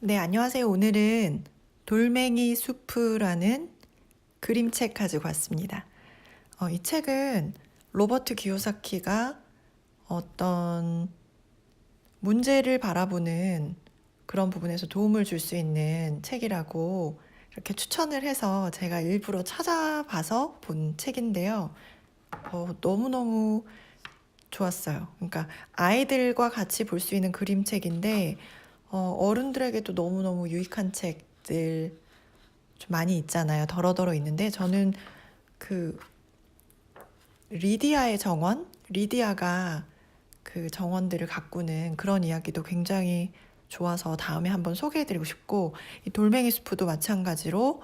네, 안녕하세요. 오늘은 돌멩이 수프라는 그림책 가지고 왔습니다. 어, 이 책은 로버트 기요사키가 어떤 문제를 바라보는 그런 부분에서 도움을 줄 수 있는 책이라고 이렇게 추천을 해서 제가 일부러 찾아봐서 본 책인데요. 어, 너무너무 좋았어요. 그러니까 아이들과 같이 볼 수 있는 그림책인데 어, 어른들에게도 너무너무 유익한 책들 좀 많이 있잖아요. 더러더러 있는데 저는 그 리디아의 정원, 리디아가 그 정원들을 가꾸는 그런 이야기도 굉장히 좋아서 다음에 한번 소개해드리고 싶고 이 돌멩이 수프도 마찬가지로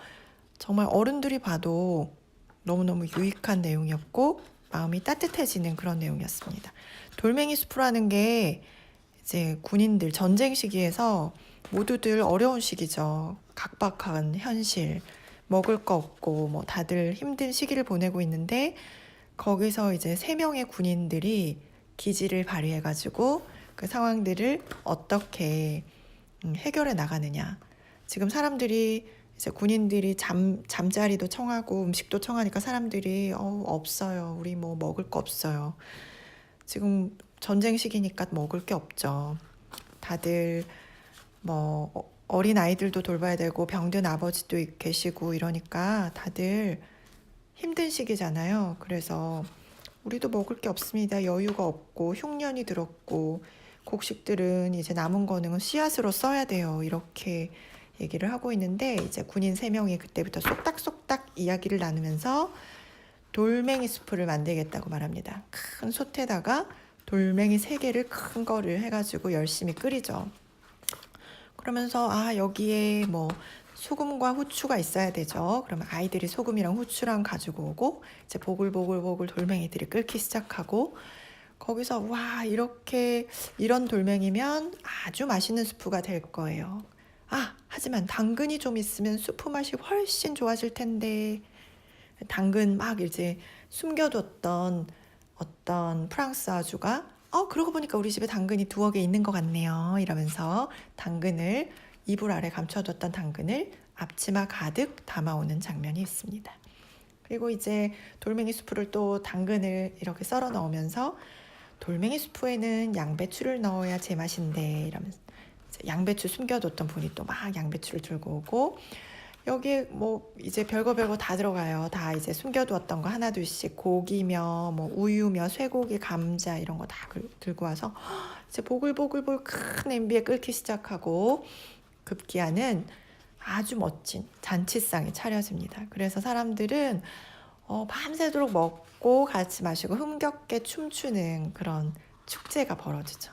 정말 어른들이 봐도 너무너무 유익한 내용이었고 마음이 따뜻해지는 그런 내용이었습니다. 돌멩이 수프라는 게 이제 군인들 전쟁 시기에서 모두들 어려운 시기죠. 각박한 현실, 먹을 거 없고 뭐 다들 힘든 시기를 보내고 있는데 거기서 이제 세 명의 군인들이 기지를 발휘해 가지고 그 상황들을 어떻게 음, 해결해 나가느냐. 지금 사람들이 이제 군인들이 잠 잠자리도 청하고 음식도 청하니까 사람들이 어 없어요. 우리 뭐 먹을 거 없어요. 지금 전쟁 시기니까 먹을 게 없죠. 다들 뭐 어- 어린 아이들도 돌봐야 되고 병든 아버지도 계시고 이러니까 다들 힘든 시기잖아요. 그래서 우리도 먹을 게 없습니다. 여유가 없고 흉년이 들었고 곡식들은 이제 남은 거는 씨앗으로 써야 돼요. 이렇게 얘기를 하고 있는데 이제 군인 세 명이 그때부터 쏙닥쏙닥 이야기를 나누면서 돌멩이 수프를 만들겠다고 말합니다. 큰 솥에다가 돌멩이 세 개를 큰 거를 해가지고 열심히 끓이죠. 그러면서 아 여기에 뭐 소금과 후추가 있어야 되죠. 그러면 아이들이 소금이랑 후추랑 가지고 오고 이제 보글보글보글 돌멩이들이 끓기 시작하고 거기서 와 이렇게 이런 돌멩이면 아주 맛있는 수프가 될 거예요. 아 하지만 당근이 좀 있으면 수프 맛이 훨씬 좋아질 텐데 당근 막 이제 숨겨뒀던 어떤 프랑스 아주가 어 그러고 보니까 우리 집에 당근이 두어 개 있는 것 같네요 이러면서 당근을 이불 아래 감춰뒀던 당근을 앞치마 가득 담아오는 장면이 있습니다. 그리고 이제 돌멩이 수프를 또 당근을 이렇게 썰어 넣으면서 돌멩이 수프에는 양배추를 넣어야 제맛인데 이러면서 양배추 숨겨뒀던 분이 또 막 양배추를 들고 오고 여기에 뭐 이제 별거 별거 다 들어가요. 다 이제 숨겨두었던 거 하나 둘씩 고기며 뭐 우유며 쇠고기, 감자 이런 거 다 들고 와서 이제 보글보글보글 큰 냄비에 끓기 시작하고 급기야는 아주 멋진 잔치상이 차려집니다. 그래서 사람들은 어, 밤새도록 먹고 같이 마시고 흥겹게 춤추는 그런 축제가 벌어지죠.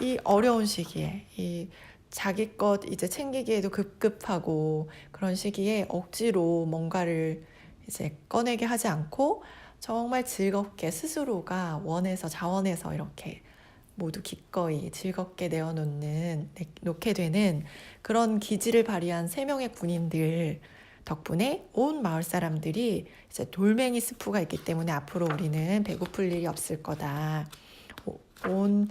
이 어려운 시기에 이 자기 것 이제 챙기기에도 급급하고 그런 시기에 억지로 뭔가를 이제 꺼내게 하지 않고 정말 즐겁게 스스로가 원해서 자원해서 이렇게 모두 기꺼이 즐겁게 내어놓는 내- 놓게 되는 그런 기지를 발휘한 세 명의 군인들 덕분에 온 마을 사람들이 이제 돌멩이 스프가 있기 때문에 앞으로 우리는 배고플 일이 없을 거다. 오- 온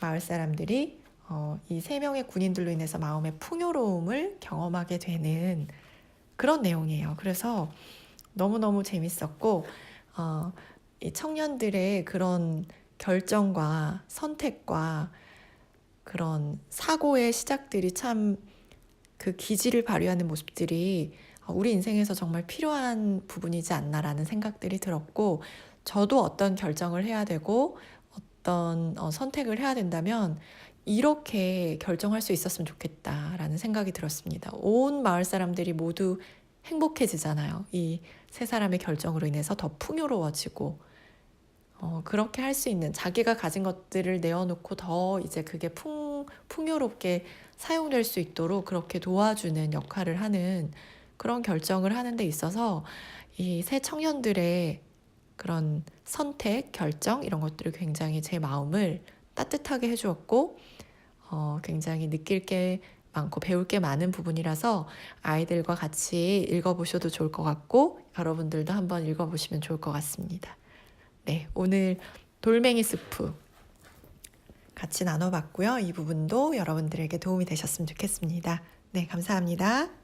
마을 사람들이 어, 이세 명의 군인들로 인해서 마음의 풍요로움을 경험하게 되는 그런 내용이에요. 그래서 너무너무 재밌었고, 어, 이 청년들의 그런 결정과 선택과 그런 사고의 시작들이 참 그 기지를 발휘하는 모습들이 어, 우리 인생에서 정말 필요한 부분이지 않나라는 생각들이 들었고, 저도 어떤 결정을 해야 되고, 어떤 어, 선택을 해야 된다면, 이렇게 결정할 수 있었으면 좋겠다라는 생각이 들었습니다. 온 마을 사람들이 모두 행복해지잖아요. 이 세 사람의 결정으로 인해서 더 풍요로워지고, 어, 그렇게 할 수 있는 자기가 가진 것들을 내어놓고 더 이제 그게 풍, 풍요롭게 사용될 수 있도록 그렇게 도와주는 역할을 하는 그런 결정을 하는 데 있어서 이 새 청년들의 그런 선택, 결정 이런 것들을 굉장히 제 마음을 따뜻하게 해주었고 어, 굉장히 느낄 게 많고 배울 게 많은 부분이라서 아이들과 같이 읽어보셔도 좋을 것 같고 여러분들도 한번 읽어보시면 좋을 것 같습니다. 네, 오늘 돌멩이 스프 같이 나눠봤고요. 이 부분도 여러분들에게 도움이 되셨으면 좋겠습니다. 네, 감사합니다.